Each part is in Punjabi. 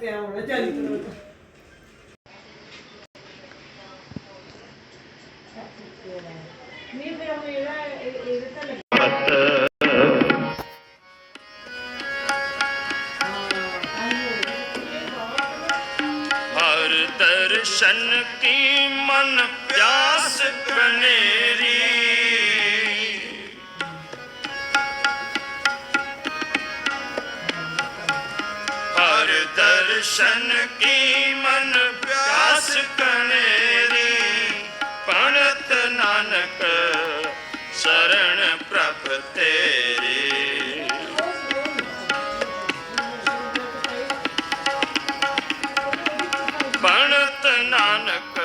ਪਿਆ ਹੋਣਾ 40 ਕਰੋੜ ਦਾ ਹਰ ਦਰਸ਼ਨ ਕੀ ਮਨ ਪਿਆਸ ਕਨੇਰੀ। ਦਰਸ਼ਨ ਕੀ ਮਨ ਪਿਆਸ ਕਨੇਰੀ ਪਣਤ ਨਾਨਕ ਸ਼ਰਣ ਪ੍ਰਭ ਤੇਰੀ। ਬਣਤ ਨਾਨਕ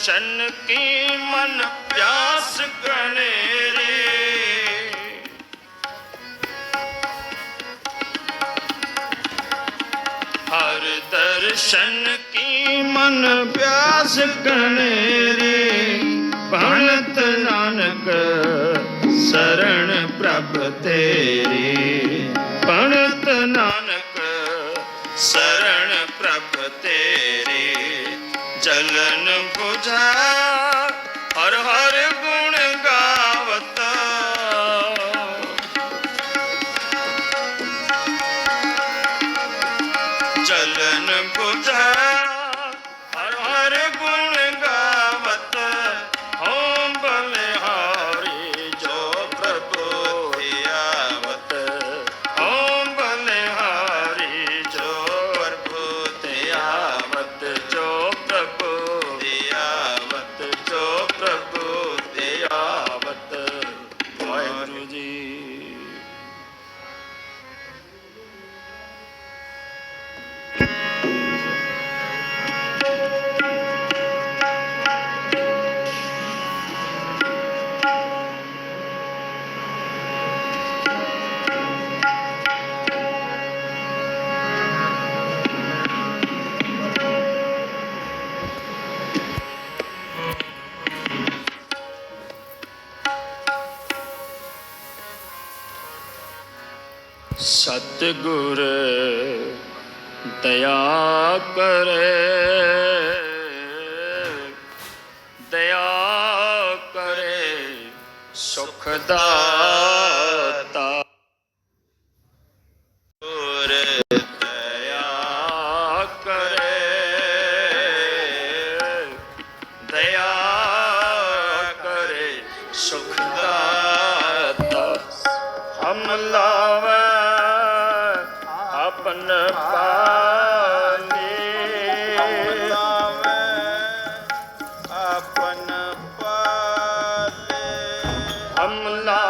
ਦਰਸ਼ਨ ਕੀ ਮਨ ਪਿਆਸ ਕਨੇਰੀ ਹਰ ਦਰਸ਼ਨ ਕੀ ਮਨ ਪਿਆਸ ਗਣੇ ਰੇ? ਭਣਤ ਨਾਨਕ ਸਰਣ ਪ੍ਰਭ ਤੇਰੇ। ਭਣਤ ਨਾਨਕ ਸਰਣ চলন বুঝা ਸਤਿਗੁਰ ਦਇਆ ਕਰੇ। ਦਇਆ ਕਰੇ ਸੁਖ ਦਾਤਾ। ਦਇਆ ਕਰੇ। ਦਇਆ ਕਰੇ ਸੁਖ ਦਾਤਾ। ਹਮ ਲਾਵੇ